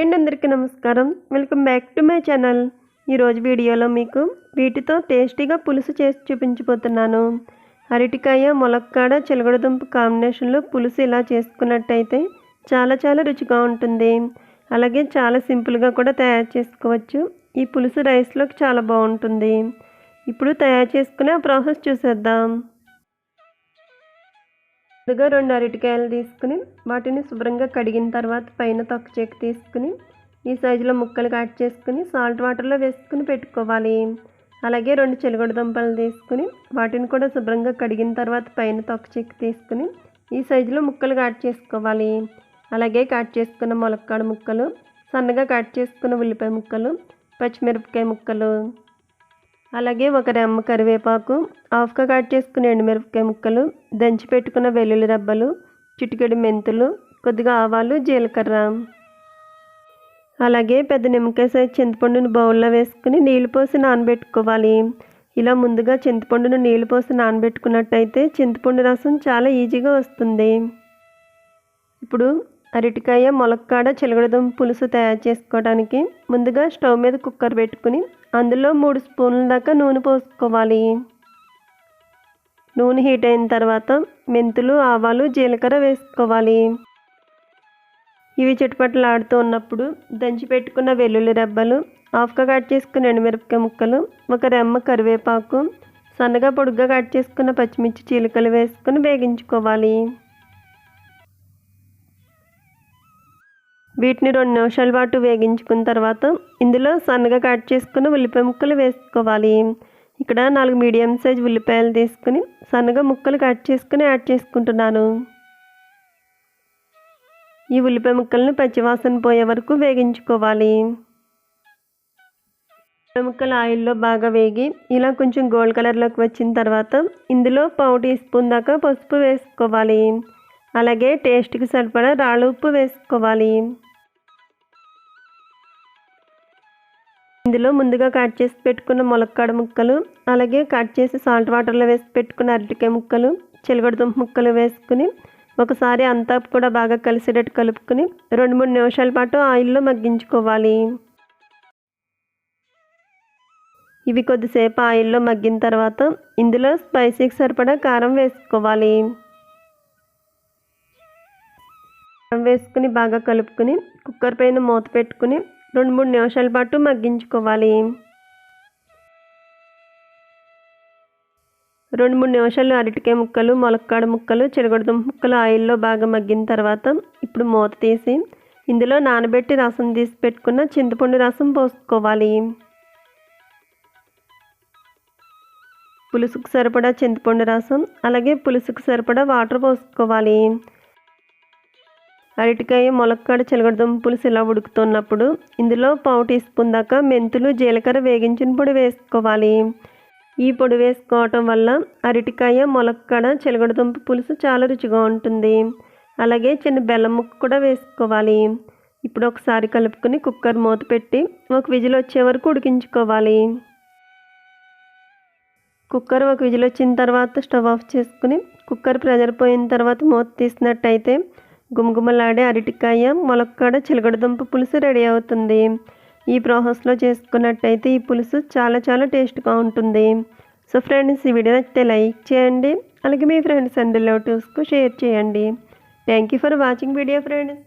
Hi అండి అందరికీ నమస్కారం. Welcome back to my channel ఈరోజు వీడియోలో మీకు వీటితో టేస్టీగా పులుసు చేసి చూపించబోతున్నాను. అరటికాయ ములక్కాడ చిలగడదుంప కాంబినేషన్లో పులుసు ఇలా చేసుకున్నట్టయితే చాలా చాలా రుచిగా ఉంటుంది. అలాగే చాలా సింపుల్గా కూడా తయారు చేసుకోవచ్చు. ఈ పులుసు రైస్లోకి చాలా బాగుంటుంది. ఇప్పుడు తయారు చేసుకునే ఆ ప్రాసెస్ చూసేద్దాం. ముందుగా రెండు అరటికాయలు తీసుకుని వాటిని శుభ్రంగా కడిగిన తర్వాత పైన తొక్క చెక్కు తీసుకుని ఈ సైజులో ముక్కలు కట్ చేసుకుని సాల్ట్ వాటర్లో వేసుకుని పెట్టుకోవాలి. అలాగే రెండు చిలగడ దుంపలు తీసుకుని వాటిని కూడా శుభ్రంగా కడిగిన తర్వాత పైన తొక్క చెక్కు తీసుకుని ఈ సైజులో ముక్కలు కట్ చేసుకోవాలి. అలాగే కట్ చేసుకున్న ములక్కాడ ముక్కలు సన్నగా కట్ చేసుకున్న ఉల్లిపాయ ముక్కలు పచ్చిమిరపకాయ ముక్కలు. అలాగే ఒక రెమ్మ కరివేపాకు హాఫ్గా కట్ చేసుకున్న ఎండుమిరపకాయ ముక్కలు దంచి పెట్టుకున్న వెల్లుల్లి రబ్బలు చిటికెడు మెంతులు కొద్దిగా ఆవాలు జీలకర్ర. అలాగే పెద్ద నిమ్మకాయ సైజ్ చింతపండుని బౌల్లో వేసుకుని నీళ్ళు పోసి నానబెట్టుకోవాలి. ఇలా ముందుగా చింతపండును నీళ్ళు పోసి నానబెట్టుకున్నట్టయితే చింతపండు రసం చాలా ఈజీగా వస్తుంది. ఇప్పుడు అరటికాయ ములక్కాడ చిలగడదుంప పులుసు తయారు చేసుకోవడానికి ముందుగా స్టవ్ మీద కుక్కర్ పెట్టుకుని అందులో మూడు స్పూన్ల దాకా నూనె పోసుకోవాలి. నూనె హీట్ అయిన తర్వాత మెంతులు ఆవాలు జీలకర్ర వేసుకోవాలి. ఇవి చుట్టుపక్కల ఉన్నప్పుడు దంచి పెట్టుకున్న వెల్లుల్లి రెబ్బలు హాఫ్గా కట్ చేసుకున్న ఎండుమిరపకాయ ముక్కలు ఒక రెమ్మ కరివేపాకు సన్నగా పొడుగ్గా కట్ చేసుకున్న పచ్చిమిర్చి చీలికలు వేసుకుని వేగించుకోవాలి. వీటిని రెండు నిమిషాల పాటు వేగించుకున్న తర్వాత ఇందులో సన్నగా కట్ చేసుకున్న ఉల్లిపాయ ముక్కలు వేసుకోవాలి. ఇక్కడ నాలుగు మీడియం సైజ్ ఉల్లిపాయలు తీసుకుని సన్నగా ముక్కలు కట్ చేసుకుని యాడ్ చేసుకుంటున్నాను. ఈ ఉల్లిపాయ ముక్కలను పచ్చివాసన పోయే వరకు వేగించుకోవాలి. ఉల్లిపాయ ముక్కలు ఆయిల్లో బాగా వేగి ఇలా కొంచెం గోల్డ్ కలర్లోకి వచ్చిన తర్వాత ఇందులో పావు టీ స్పూన్ దాకా పసుపు వేసుకోవాలి. అలాగే టేస్ట్కి సరిపడా రాళ్ళ ఉప్పు వేసుకోవాలి. ఇందులో ముందుగా కట్ చేసి పెట్టుకున్న ములక్కాడ ముక్కలు అలాగే కట్ చేసి సాల్ట్ వాటర్లో వేసి పెట్టుకున్న అరటికాయ ముక్కలు చిలగడదుంప ముక్కలు వేసుకుని ఒకసారి అంతా కూడా బాగా కలిసేటట్టు కలుపుకుని రెండు మూడు నిమిషాల పాటు ఆయిల్లో మగ్గించుకోవాలి. ఇవి కొద్దిసేపు ఆయిల్లో మగ్గిన తర్వాత ఇందులో స్పైసీకి సరిపడా కారం వేసుకోవాలి. కారం వేసుకుని బాగా కలుపుకుని కుక్కర్ పైన మూత పెట్టుకుని రెండు మూడు నిమిషాల పాటు మగ్గించుకోవాలి. రెండు మూడు నిమిషాలు అరటికాయ ముక్కలు మొలక్కాడ ముక్కలు చిరగొడదుంప ముక్కలు ఆయిల్లో బాగా మగ్గిన తర్వాత ఇప్పుడు మూత తీసి ఇందులో నానబెట్టి రసం తీసి పెట్టుకున్న చింతపండు రసం పోసుకోవాలి. పులుసుకు సరిపడా చింతపండు రసం అలాగే పులుసుకు సరిపడా వాటర్ పోసుకోవాలి. అరటికాయ ములక్కాడ చిలగడదుంప పులుసు ఇలా ఉడుకుతున్నప్పుడు ఇందులో పావు టీ స్పూన్ దాకా మెంతులు జీలకర్ర వేగించిన పొడి వేసుకోవాలి. ఈ పొడి వేసుకోవటం వల్ల అరటికాయ ములక్కాడ చిలగడదుంప పులుసు చాలా రుచిగా ఉంటుంది. అలాగే చిన్న బెల్లం ముక్క కూడా వేసుకోవాలి. ఇప్పుడు ఒకసారి కలుపుకొని కుక్కర్ మూత పెట్టి ఒక విజిల్ వచ్చే వరకు ఉడికించుకోవాలి. కుక్కర్ ఒక విజిల్ వచ్చిన తర్వాత స్టవ్ ఆఫ్ చేసుకుని కుక్కర్ ప్రెజర్ పోయిన తర్వాత మూత తీసినట్టయితే గుమగుమలాడే అరటికాయ ములక్కాడ చిలగడదుంప పులుసు రెడీ అవుతుంది. ఈ ప్రాసెస్లో చేసుకున్నట్టయితే ఈ పులుసు చాలా చాలా టేస్ట్గా ఉంటుంది. సో ఫ్రెండ్స్ ఈ వీడియో నచ్చితే లైక్ చేయండి. అలాగే మీ ఫ్రెండ్స్ అండ్ రిలేటివ్స్కు షేర్ చేయండి. Thank you for watching video friends.